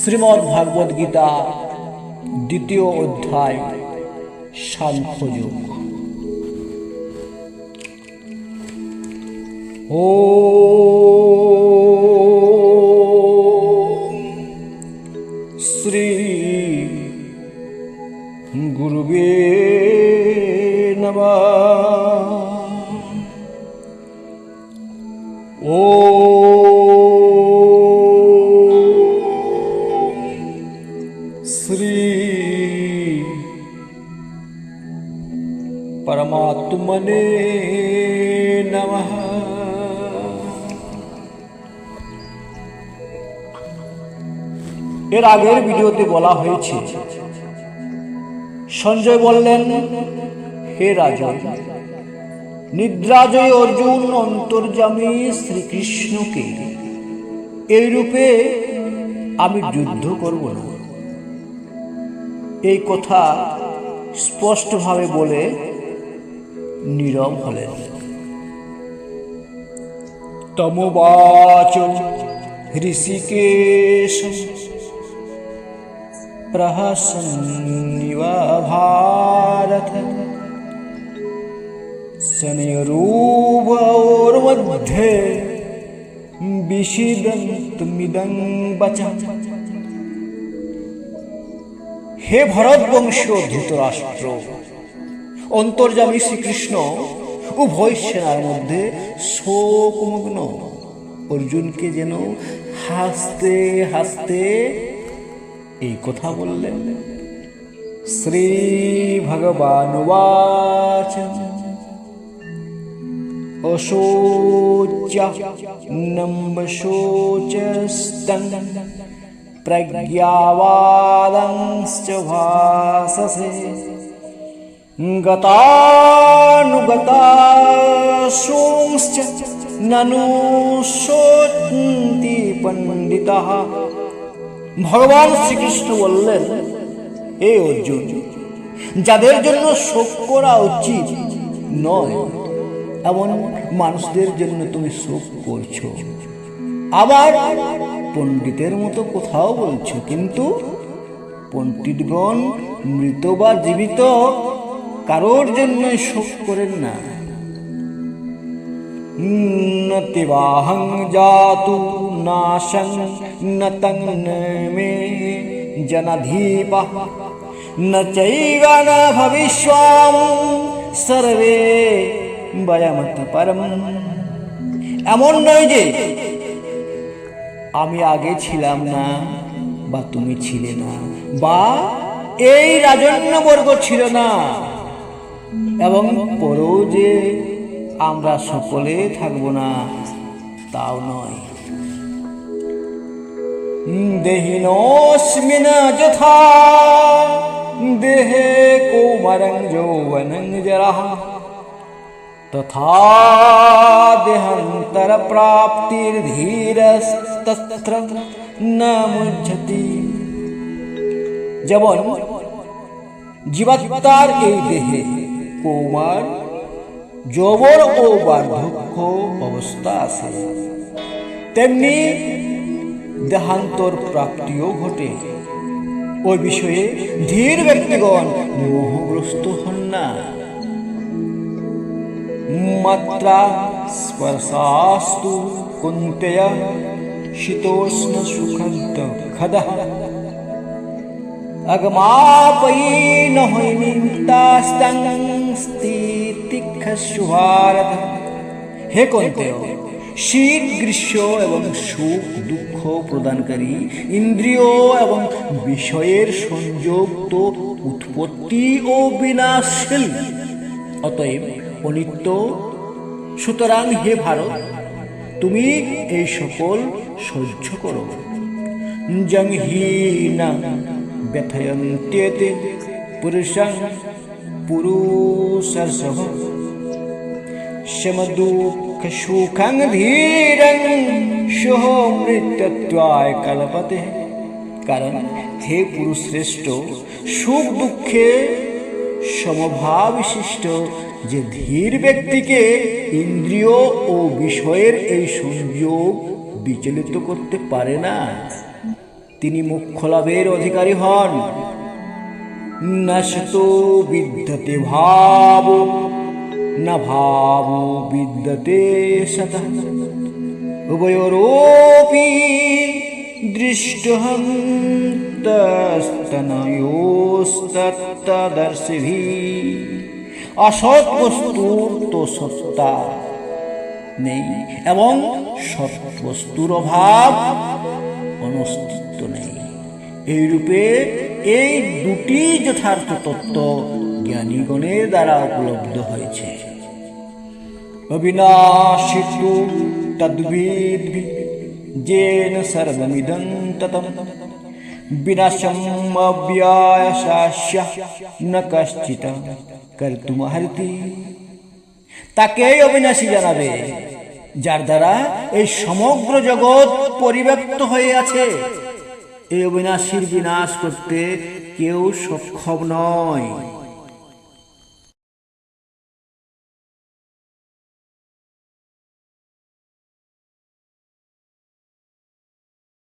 শ্রীমদ্ ভাগবত গীতা দ্বিতীয় অধ্যায় সাংখ্যযোগ ও শ্রী গুরুবে নমঃ। শ্রী পরমাত্মনে নমঃ এর আগের ভিডিওতে বলা হয়েছে, সঞ্জয় বললেন, হে রাজন, নিদ্রাজয় অর্জুন অন্তর্জামী শ্রীকৃষ্ণকে এই রূপে আমি যুদ্ধ করব না। এই কথা স্পষ্টভাবে বলে নীরব হলেন। তমবাচ ঋষিকেশ প্রহসন্নিব ভারত শনিরূপোর্মধ্যে বচা। হে ভরতবংশ ধৃতরাষ্ট্র, অন্তর্যামী শ্রীকৃষ্ণ, উভয় সেনার মধ্যে শোকমগ্ন। অর্জুনকে যেন হাসতে হাসতে এই কথা বললেন। শ্রী ভগবান অশোচ নম্ব प्रज्ञावादंश्च भाससे गतानुगताशोंश्च ननु শোচন্তি পণ্ডিতাः ভগবান শ্রীকৃষ্ণ বললেন হে অর্জুন যাদের জন্য শোক করা উচিত নয় এমন মানুষদের জন্য তুমি শোক করছো আবার পণ্ডিতের মতো কোথাও বলছো কিন্তু? পণ্ডিতগণ মৃত বা জীবিত, কারোর জন্য শোক করেন না। নতিবাহং জাতু নাশং নতং মে জনধীপা, ন চৈব ন ভবিষ্যাম সর্বে বয়ামত পরম। এমন নয় যে আমি আগে ছিলাম না, বা তুমি ছিলে না, বা এই রাজন্যবর্গ ছিল না। এবং পরেও যে আমরা সকলে থাকব না, তাও নয়। দেহিনোস্মিন যথা, দেহে কৌমরং যৌবনং জরা तथा দেহান্তরপ্রাপ্তির্ধীরস্তস্ত্র ন মুঞ্জতি যেমন জীবাত্মার এই দেহে কৌমার যৌবন ও বার্ধক্য অবস্থা আছে তেমনি দেহান্তর প্রাপ্তিও ঘটে ওই বিষয়ে ধীর ব্যক্তিগণ মোহগ্রস্ত হন না কুন্তেয় শীতোষ্ণ সুখন্ত খদ অগমাপয়ী নহৈমিতাস্তং স্থিতিক্ষুভারত হে কন্তেয় শীত গ্রীষ্ম এবং সুখ দুঃখ প্রদানকারী ইন্দ্রিয় এবং বিষয়ের সংযোগ তো উৎপত্তি ও বিনাশীল অতএব অনিত্য সুতরাং হে ভারত তুমি এই সকল সহ্য করো। কারণ হে পুরুষ শ্রেষ্ঠ সুখ দুঃখে সমভাব যে ধীর ব্যক্তিকে ইন্দ্রিয় ও বিষয়ের এই সংযোগ বিচলিত করতে পারে না, তিনি মুখ্য লাভের অধিকারী হন। নশতো বিদ্যতে ভাব, না ভাব বিদ্যতে সত উভয়োরপি তস্তনয়োস্তদর্শিভি অসৎ বস্তুর তো সত্তা নেই, এবং সৎ বস্তুর অভাব অনস্তিত্ব নেই। এইরূপে এই দুটি যথার্থ তত্ত্ব জ্ঞানীগণের দ্বারা উপলব্ধ হয়েছে। অবিনাশিতু তদ্ভিদ্ভি যেন সর্বমিদং ততম বিনাশম অব্যায়সাস্য ন কশ্চিত কর্তুমহর্তি তাকেই অবিনাশী জানাবে যার দ্বারা এই সমগ্র জগৎ পরিব্যাপ্ত হয়ে আছে। এই অবিনাশীর বিনাশ করতে কেউ সক্ষম নয়।